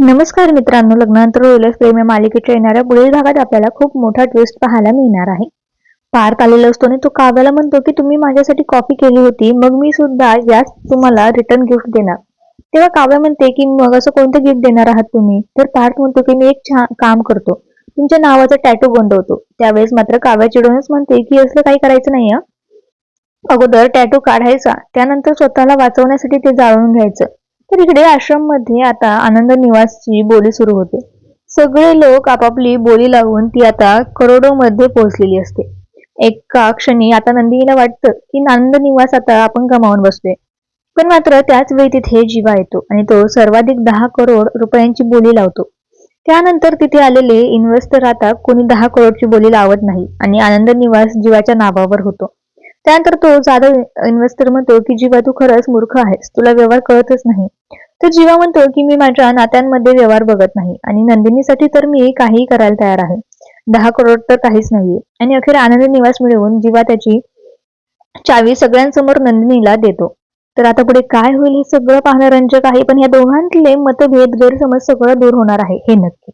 नमस्कार मित्रांनो लग्नानंतर रोयलर प्रेम या मालिकेच्या येणाऱ्या पुढील भागात आपल्याला खूप मोठा ट्विस्ट पाहायला मिळणार आहे. पार्थ आलेला असतो आणि तो काव्याला म्हणतो की तुम्ही माझ्यासाठी कॉफी केली होती मग मी सुद्धा याच तुम्हाला रिटर्न गिफ्ट देणार. तेव्हा काव्य म्हणते की मग असं कोणतं गिफ्ट देणार आहात तुम्ही? तर पार्थ म्हणतो की मी एक छान काम करतो. तुमच्या नावाचा टॅटू बनवतो. त्यावेळेस मात्र काव्य चिडूनच म्हणते की असलं काही करायचं नाही अगोदर टॅटू काढायचा त्यानंतर स्वतःला वाचवण्यासाठी ते जाळून घ्यायचं. तर इकडे आश्रममध्ये आता आनंद निवासची बोली सुरू होते. सगळे लोक आपापली बोली लावून ती आता करोडो मध्ये पोहोचलेली असते. एका क्षणी आता नंदिनीला वाटतं की आनंद निवास आता आपण गमावून बसतोय पण मात्र त्याच वेळी तिथे जीवा येतो आणि तो सर्वाधिक दहा करोड रुपयांची बोली लावतो. त्यानंतर तिथे आलेले इन्व्हेस्टर आता कोणी दहा करोडची बोली लावत नाही आणि आनंद निवास जीवाच्या नावावर होतो. त्यानंतर तो जाधव इन्व्हेस्टर म्हणतो की जीवा तू खरंच मूर्ख आहेस. तुला व्यवहार कळतच नाही. तर जीवा म्हणतो की मी माझ्या नात्यांमध्ये व्यवहार बघत नाही आणि नंदिनीसाठी तर मी काहीही करायला तयार आहे. दहा करोड तर काहीच नाहीये. आणि अखेर आनंद निवास मिळवून जीवा त्याची चावी सगळ्यांसमोर नंदिनीला देतो. तर आता पुढे काय होईल हे सगळं पाहणं रंजक आहे पण या दोघांतले मतभेद गैरसमज सगळं दूर होणार आहे हे नक्की.